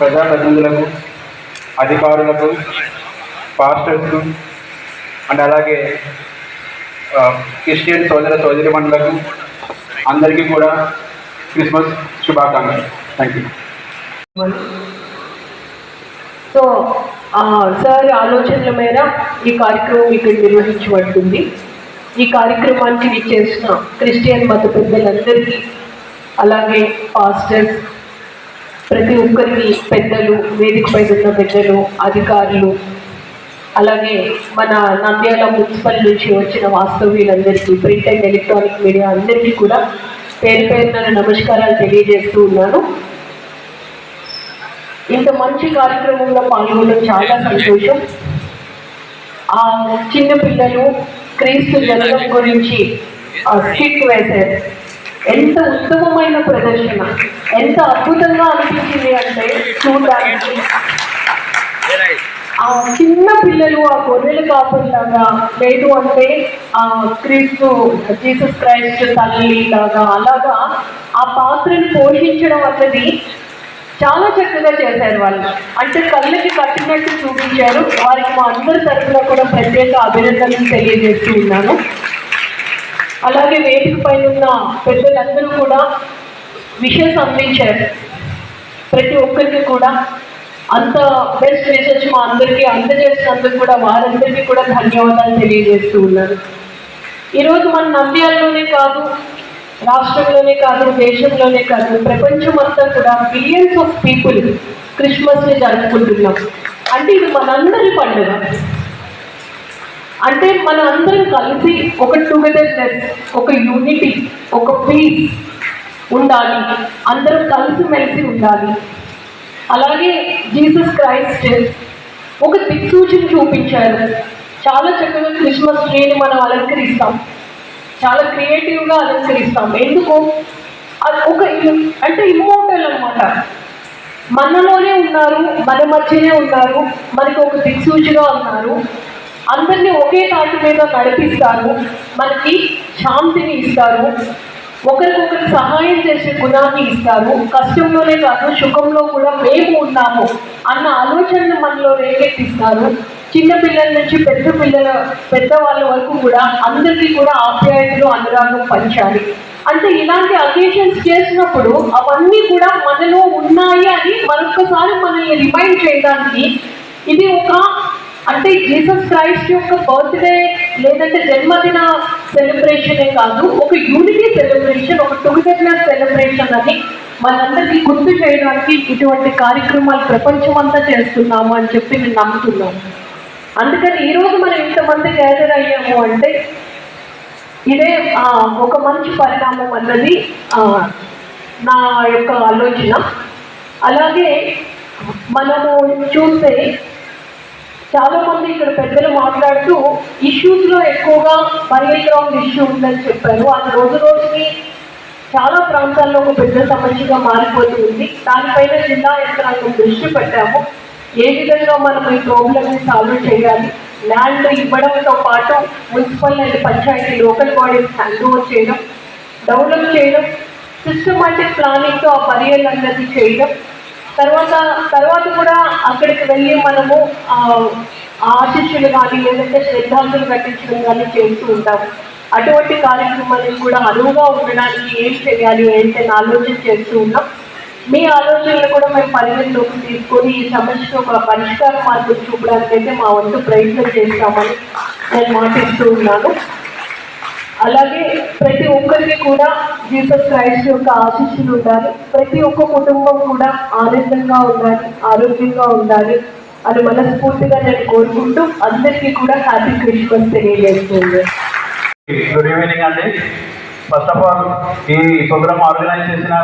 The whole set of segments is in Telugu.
ప్రజాప్రతినిధులకు అధికారులకు పాస్టర్స్కు అండ్ అలాగే క్రిస్టియన్ సోదర సోదరిమణులకు అందరికీ కూడా క్రిస్మస్ శుభాకాంక్షలు. థ్యాంక్ యూ సో సార్ ఆలోచనల మేర ఈ కార్యక్రమం ఇక్కడ నిర్వహించబడుతుంది. ఈ కార్యక్రమానికి విచ్చేసిన క్రిస్టియన్ మత పెద్దలందరికీ అలాగే పాస్టర్స్ ప్రతి ఒక్కరికి పెద్దలు వేదికపై ఉన్న పెద్దలు అధికారులు అలాగే మన నంద్యాల మున్సిపల్ నుంచి వచ్చిన వాస్తవ్యులందరికీ ప్రింట్ అండ్ ఎలక్ట్రానిక్ మీడియా అందరికీ కూడా పేరు పేరున నమస్కారాలు తెలియజేస్తూ ఉన్నాను. ఇంత మంచి కార్యక్రమంలో పాల్గొనడం చాలా సంతోషం. ఆ చిన్న పిల్లలు క్రీస్తు జననం గురించి ఆ స్కిట్ వేశారు. ఎంత ఉత్తమమైన ప్రదర్శన. ఎంత అద్భుతంగా అనిపించింది అంటే చూడడానికి. ఆ చిన్న పిల్లలు ఆ గొర్రెలు కాకుండా లేదు అంటే ఆ క్రీస్తు జీసస్ క్రైస్ట్ తల్లి లాగా అలాగా ఆ పాత్రను పోషించడం అన్నది చాలా చక్కగా చేశారు వాళ్ళు. అంటే కళ్ళకి కట్టినట్టు చూపించారు. వారికి మా అందరి తరఫున కూడా ప్రత్యేక అభినందనలు తెలియజేస్తూ ఉన్నాను. అలాగే వేదిక పైన ఉన్న పెద్దలందరూ కూడా విషెస్ అందించారు ప్రతి ఒక్కరికి కూడా అంత బెస్ట్ రీసెర్చ్ మా అందరికీ అందజేసినందుకు కూడా వారందరికీ కూడా ధన్యవాదాలు తెలియజేస్తూ ఉన్నారు ఈరోజు మన నంద్యాలలోనే కాదు రాష్ట్రంలోనే కాదు దేశంలోనే కాదు ప్రపంచం అంతా కూడా బిలియన్స్ ఆఫ్ పీపుల్ క్రిస్మస్ని జరుపుకుంటున్నాం. అంటే ఇది మనందరి పండుగ. అంటే మన అందరం కలిసి ఒక టుగెదర్నెస్ ఒక యూనిటీ ఒక పీస్ ఉండాలి. అందరం కలిసి మెలిసి ఉండాలి. అలాగే జీసస్ క్రైస్ట్ ఒక దిక్సూచిని చూపించారు. చాలా చక్కగా క్రిస్మస్ ట్రీని మనం అలంకరిస్తాం. చాలా క్రియేటివ్గా అలంకరిస్తాం. ఎందుకు? అది ఒక అంటే ఇమ్మోటల్ అన్నమాట. మనలోనే ఉన్నారు మన మధ్యనే ఉన్నారు మనకు ఒక దిక్సూచిగా ఉన్నారు. అందరినీ ఒకే కాటు మీద నడిపిస్తారు మనకి శాంతిని ఇస్తారు ఒకరికొకరు సహాయం చేసే గుణాన్ని ఇస్తారు. కష్టంలోనే కాదు సుఖంలో కూడా మేము ఉన్నాము అన్న ఆలోచనను మనలో రేకెత్తిస్తారు. చిన్నపిల్లల నుంచి పెద్ద పిల్లల పెద్దవాళ్ళ వరకు కూడా అందరికీ కూడా ఆప్యాయతలు అనురాగం పంచాలి. అంటే ఇలాంటి అకేషన్స్ చేసినప్పుడు అవన్నీ కూడా మనలో ఉన్నాయి అని మరొకసారి మనల్ని రిమైండ్ చేయడానికి ఇది ఒక అంటే జీసస్ క్రైస్ట్ యొక్క బర్త్డే లేదంటే జన్మదిన సెలబ్రేషనే కాదు ఒక యూనిటీ సెలబ్రేషన్ ఒక టుగెదర్నెస్ సెలబ్రేషన్ అని మనందరికీ గుర్తు చేయడానికి ఇటువంటి కార్యక్రమాలు ప్రపంచం అంతా చేస్తున్నాము అని చెప్పి నేను నమ్ముతున్నాను. అందుకని ఈరోజు మనం ఇంతమంది గ్యాదర్ అయ్యాము అంటే ఇదే ఒక మంచి పరిణామం అన్నది నా యొక్క ఆలోచన. అలాగే మనము చూస్తే చాలా మంది ఇక్కడ పెద్దలు మాట్లాడుతూ ఇష్యూస్లో ఎక్కువగా బరియల్ గ్రౌండ్ ఇష్యూ ఉందని చెప్పారు. అది రోజు రోజుకి చాలా ప్రాంతాల్లో ఒక పెద్ద సమస్యగా మారిపోతూ ఉంది. దానిపైన జిల్లా యంత్రాంగం దృష్టి పెట్టాము. ఏ విధంగా మనం ఈ ప్రాబ్లమ్ని సాల్వ్ చేయాలి? ల్యాండ్ ఇవ్వడంతో పాటు municipal and panchayati local bodies hand over చేయడం డెవలప్ చేయడం సిస్టమాటిక్ ప్లానింగ్తో ఆ పర్యలు అన్నది చేయడం తర్వాత తర్వాత కూడా అక్కడికి వెళ్ళి మనము ఆశిష్యులు కానీ లేదంటే శ్రద్ధాంతులు కట్టించడం కానీ చేస్తూ ఉంటాము అటువంటి కార్యక్రమాలకు కూడా అనువుగా ఉండడానికి ఏం చేయాలి ఏంటని ఆలోచన చేస్తూ ఉన్నాం. మీ ఆలోచనలు కూడా మేము పరిగణలోకి తీసుకొని ఈ సమస్యకు ఒక పరిష్కార మార్గం చూపడానికైతే మా వంతు ప్రయత్నం చేస్తామని నేను మాటిస్తూ ఉన్నాను. అలాగే ప్రతి ఒక్కరికి కూడా జీసస్ క్రైస్ట్ యొక్క ఆశీస్సులు ఉండాలి. ప్రతి ఒక్క కుటుంబం కూడా ఆనందంగా ఉండాలి ఆరోగ్యంగా ఉండాలి అని మనస్ఫూర్తిగా నేను కోరుకుంటూ అందరికీ కూడా హ్యాపీ క్రిస్మస్ తెలియజేస్తుంది. గుడ్ ఈవినింగ్ అండి ఫస్ట్ ఆఫ్ ఆల్ ఈ ప్రోగ్రామ్ ఆర్గనైజ్ చేసిన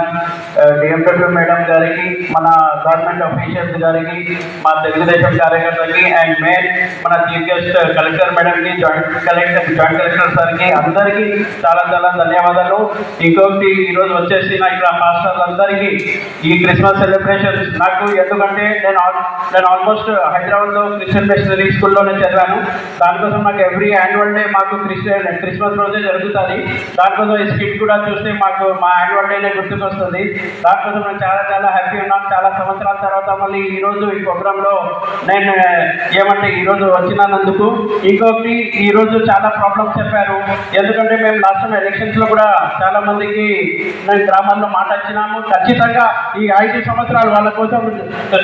డిఎండబ్ల్యూ మేడం గారికి మన గవర్నమెంట్ అఫీషియల్స్ గారికి మా తెలుగుదేశం కార్యకర్తలకి అండ్ మెయిన్ మన చీఫ్ గెస్ట్ కలెక్టర్ మేడంకి జాయింట్ కలెక్టర్ జాయింట్ కలెక్టర్ సార్కి అందరికీ చాలా చాలా ధన్యవాదాలు. ఇంకొకటి ఈరోజు వచ్చేసి నా ఇక్కడ మాస్టర్స్ అందరికీ ఈ క్రిస్మస్ సెలబ్రేషన్ నాకు ఎందుకంటే నేను ఆల్- నేను ఆల్మోస్ట్ హైదరాబాద్లో క్రిస్టియన్ మిషనరీ స్కూల్లోనే చదివాను. దానికోసం నాకు ఎవ్రీ యాన్యువల్ డే మాకు క్రిస్టియన్ క్రిస్మస్ రోజే జరుగుతుంది. దానికోసం ఈ స్కిట్ కూడా చూస్తే మాకు మా యాన్యువల్ డేనే గుర్తుకొస్తుంది. దానికోసం నేను చాలా చాలా హ్యాపీ ఉన్నాను. చాలా సంవత్సరాల తర్వాత మళ్ళీ ఈరోజు ఈ ప్రోగ్రాంలో నేను ఏమంటే ఈరోజు వచ్చినందుకు ఇంకొకటి ఈరోజు చాలా ప్రాబ్లమ్స్ చెప్పారు. ఎందుకంటే మేము లాస్ట్ టైం కూడా చాలా మందికి మేము గ్రామాల్లో మాట్లాడినాము ఖచ్చితంగా ఈ ఐదు సంవత్సరాలు వాళ్ళ కోసం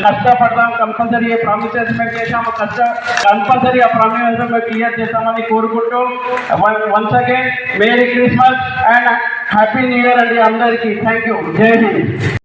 కష్టపడదాం కంపల్సరీ ఏ ప్రామిసెస్ మేము చేశాము. కష్ట కంపల్సరీ ఆ ప్రామిసెస్ మేము క్లియర్ చేస్తామని కోరుకుంటూ once again merry Christmas and happy new year అండి అందరికీ. థ్యాంక్ యూ జై హింద్.